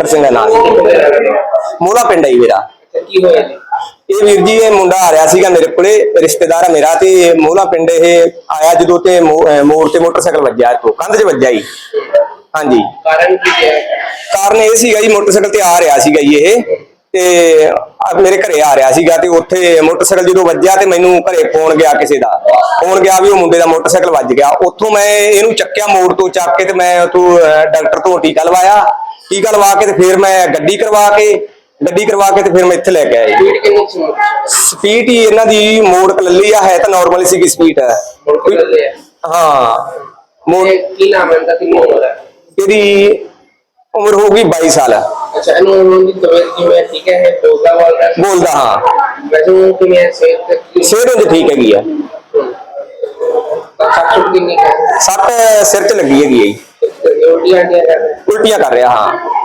ਬਿੱਕਰ ਸਿੰਘ ਦਾ ਨਾਮ ਮੂਲਾ ਪਿੰਡ ਹੈ ਮੇਰਾ। ਕੀ ਹੋਇਆ ਜੀ? ਇਹ ਵੀਰ ਜੀ ਇਹ ਮੁੰਡਾ ਆ ਰਿਹਾ ਸੀਗਾ ਮੇਰੇ ਕੋਲੇ ਰਿਸ਼ਤੇਦਾਰ ਆ ਮੇਰਾ ਤੇ ਮੂਲਾ ਪਿੰਡ ਇਹ ਆਇਆ ਜਦੋਂ ਤੇ ਮੋੜ ਤੇ ਮੋਟਰਸਾਈਕਲ ਵੱਜਿਆ ਇੱਥੋਂ ਕੰਧ 'ਚ ਵੱਜਿਆ ਜੀ। ਹਾਂਜੀ। ਕਾਰਨ ਕੀ ਹੈ? ਕਾਰਨ ਇਹ ਸੀਗਾ ਜੀ ਮੋਟਰਸਾਈਕਲ ਤੇ ਆ ਰਿਹਾ ਸੀਗਾ ਜੀ ਇਹ ਤੇ ਮੇਰੇ ਘਰੇ ਆ ਰਿਹਾ ਸੀਗਾ ਤੇ ਉੱਥੇ ਮੋਟਰਸਾਈਕਲ ਜਦੋਂ ਵੱਜਿਆ ਤੇ ਮੈਨੂੰ ਘਰੇ ਫੋਨ ਗਿਆ ਕਿਸੇ ਦਾ। ਫੋਨ ਗਿਆ ਵੀ ਉਹ ਮੁੰਡੇ ਦਾ ਮੋਟਰਸਾਈਕਲ ਵੱਜ ਗਿਆ। ਉੱਥੋਂ ਮੈਂ ਇਹਨੂੰ ਚੱਕਿਆ ਮੋੜ ਤੋਂ ਚੱਕ ਕੇ ਤੇ ਮੈਂ ਉੱਥੋਂ ਡਾਕਟਰ ਤੋਂ ਟੀਕਾ ਲਵਾਇਆ। ਟੀਕਾ ਲਵਾ ਕੇ ਤੇ ਫਿਰ ਮੈਂ ਗੱਡੀ ਕਰਵਾ ਕੇ ਗੱਡੀ ਕਰਵਾ ਕੇ ਤੇ ਫਿਰ ਮੈਂ ਇੱਥੇ ਲੈ ਕੇ ਆਇਆ ਜੀ। ਸਪੀਡ ਕਿੰਨੀ ਸੀ? ਸਪੀਡ ਹੀ ਇਹਨਾਂ ਦੀ ਮੋੜ ਕਲੱਲੀ ਆ ਹੈ ਤਾਂ ਨਾਰਮਲ ਸੀਗੀ ਸਪੀਡ ਆ। ਹਾਂ ਮੋੜ ਕੀ ਨਾਮ ਹੈ ਇਹਦਾ? ਕਿੰਨੀ ਉਮਰ ਹੈ? ਇਹਦੀ ਉਮਰ ਹੋਊਗੀ 22 ਸਾਲ। ਅੱਛਾ ਇਹਨੂੰ ਦੀ ਤਬੀਅਤ ਕਿਵੇਂ ਹੈ? ਠੀਕ ਹੈ ਬੋਲਦਾ ਬੋਲਦਾ ਹੈ? ਬੋਲਦਾ ਹਾਂ। ਵੈਸੇ ਉਹ ਕਿਵੇਂ ਹੈ? ਸਿਹਤ ਕੀ ਸਿਹਤ ਉਹਦੀ ਠੀਕ ਹੈਗੀ ਆ। ਤਾਂ ਸੱਟ ਸੁੱਟ ਕਿੰਨੀ ਕੁ ਹੈ? ਸੱਟ ਸਿਰ 'ਚ ਲੱਗੀ ਹੈਗੀ ਹੈ ਜੀ। ਉਲਟੀਆਂ ਕਰ ਰਿਹਾ ਹਾਂ।